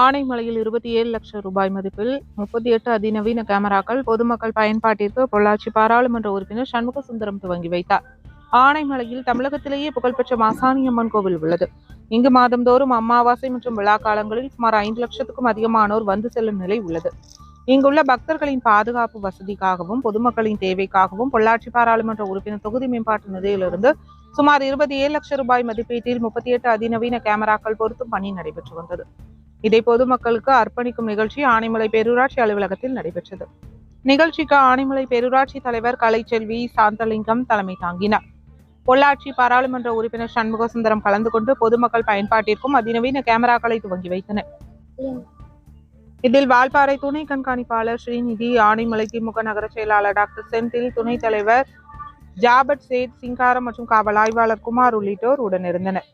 ஆனைமலையில் இருபத்தி ஏழு லட்சம் ரூபாய் மதிப்பில் முப்பத்தி எட்டு அதிநவீன கேமராக்கள் பொதுமக்கள் பயன்பாட்டிற்கு பொள்ளாச்சி பாராளுமன்ற உறுப்பினர் சண்முக சுந்தரம் துவங்கி வைத்தார். ஆனைமலையில் தமிழகத்திலேயே புகழ்பெற்ற மாசாணியம்மன் கோவில் உள்ளது. இங்கு மாதந்தோறும் அமாவாசை மற்றும் விழா காலங்களில் சுமார் ஐந்து லட்சத்துக்கும் அதிகமானோர் வந்து செல்லும் நிலை உள்ளது. இங்குள்ள பக்தர்களின் பாதுகாப்பு வசதிக்காகவும் பொதுமக்களின் தேவைக்காகவும் பொள்ளாச்சி பாராளுமன்ற உறுப்பினர் தொகுதி மேம்பாட்டு நிதியிலிருந்து சுமார் இருபத்தி ஏழு லட்சம் ரூபாய் மதிப்பீட்டில் முப்பத்தி எட்டு அதிநவீன கேமராக்கள் பொருத்தும் பணி நடைபெற்று வந்தது. இதை பொதுமக்களுக்கு அர்ப்பணிக்கும் நிகழ்ச்சி ஆனைமலை பேரூராட்சி அலுவலகத்தில் நடைபெற்றது. நிகழ்ச்சிக்கு ஆனைமலை பேரூராட்சி தலைவர் கலைச்செல்வி சாந்தலிங்கம் தலைமை தாங்கினார். பொள்ளாச்சி பாராளுமன்ற உறுப்பினர் சண்முக சுந்தரம் கலந்து கொண்டு பொதுமக்கள் பயன்பாட்டிற்கும் அதிநவீன கேமராக்களை துவங்கி வைத்தனர். இதில் வால்பாறை துணை கண்காணிப்பாளர் ஸ்ரீநிதி ஆனைமலை திமுக நகர செயலாளர் டாக்டர் செந்தில் துணைத் தலைவர் ஜாபட் சேத் சிங்காரம் மற்றும் காவல் ஆய்வாளர் குமார் உள்ளிட்டோர் உடனிருந்தனர்.